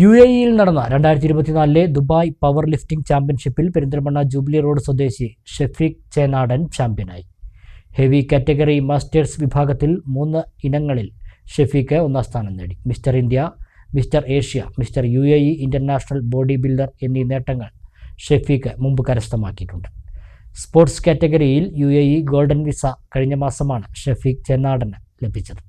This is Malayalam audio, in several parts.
യു എ ഇയിൽ നടന്ന രണ്ടായിരത്തി ഇരുപത്തിനാലിലെ ദുബായ് പവർ ലിഫ്റ്റിംഗ് ചാമ്പ്യൻഷിപ്പിൽ പെരിന്തൽമണ്ണ ജൂബിലി റോഡ് സ്വദേശി ഷെഫീഖ് ചേനാടൻ ചാമ്പ്യനായി. ഹെവി കാറ്റഗറി മാസ്റ്റേഴ്സ് വിഭാഗത്തിൽ മൂന്ന് ഇനങ്ങളിൽ ഷെഫീഖ് ഒന്നാം സ്ഥാനം നേടി. Mister India mister Asia mister U A E international body builder എന്നീ നേട്ടങ്ങൾ ഷെഫീഖ് മുമ്പ് കരസ്ഥമാക്കിയിട്ടുണ്ട്. സ്പോർട്സ് കാറ്റഗറിയിൽ U A E golden visa കഴിഞ്ഞ മാസമാണ് ഷെഫീഖ് ചെന്നാടന് ലഭിച്ചത്.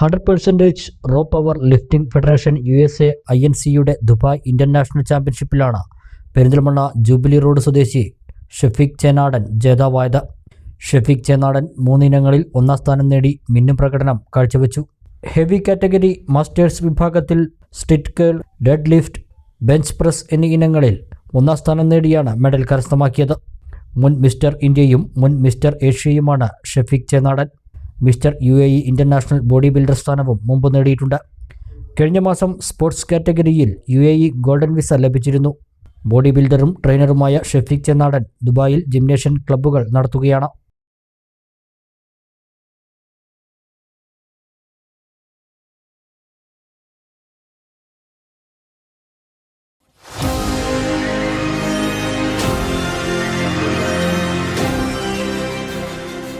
Hundred percentage raw power lifting federation U S A I N സിയുടെ ദുബായ് ഇന്റർനാഷണൽ ചാമ്പ്യൻഷിപ്പിലാണ് പെരിന്തൽമണ്ണ ജൂബിലി റോഡ് സ്വദേശി ഷെഫീഖ് ചേനാടൻ ജേതാവായത്. ഷെഫീഖ് ചേനാടൻ മൂന്നിനങ്ങളിൽ ഒന്നാം സ്ഥാനം നേടി മിന്നും പ്രകടനം കാഴ്ചവെച്ചു. ഹെവി കാറ്റഗറി മാസ്റ്റേഴ്സ് വിഭാഗത്തിൽ സ്റ്റിറ്റ് curl deadlift bench press എന്നീ ഇനങ്ങളിൽ ഒന്നാം സ്ഥാനം നേടിയാണ് മെഡൽ കരസ്ഥമാക്കിയത്. മുൻ മിസ്റ്റർ ഇന്ത്യയും മുൻ mister ഏഷ്യയുമാണ് Shafeeq Chenadan. Mister U A E international body builder സ്ഥാനവും മുമ്പ് നേടിയിട്ടുണ്ട്. കഴിഞ്ഞ മാസം സ്പോർട്സ് കാറ്റഗറിയിൽ U A E golden visa ലഭിച്ചിരുന്നു. ബോഡി ബിൽഡറും ട്രെയിനറുമായ ഷെഫീഖ് ചെന്നാടൻ ദുബായിൽ ജിംനേഷ്യൻ ക്ലബ്ബുകൾ നടത്തുകയാണ്.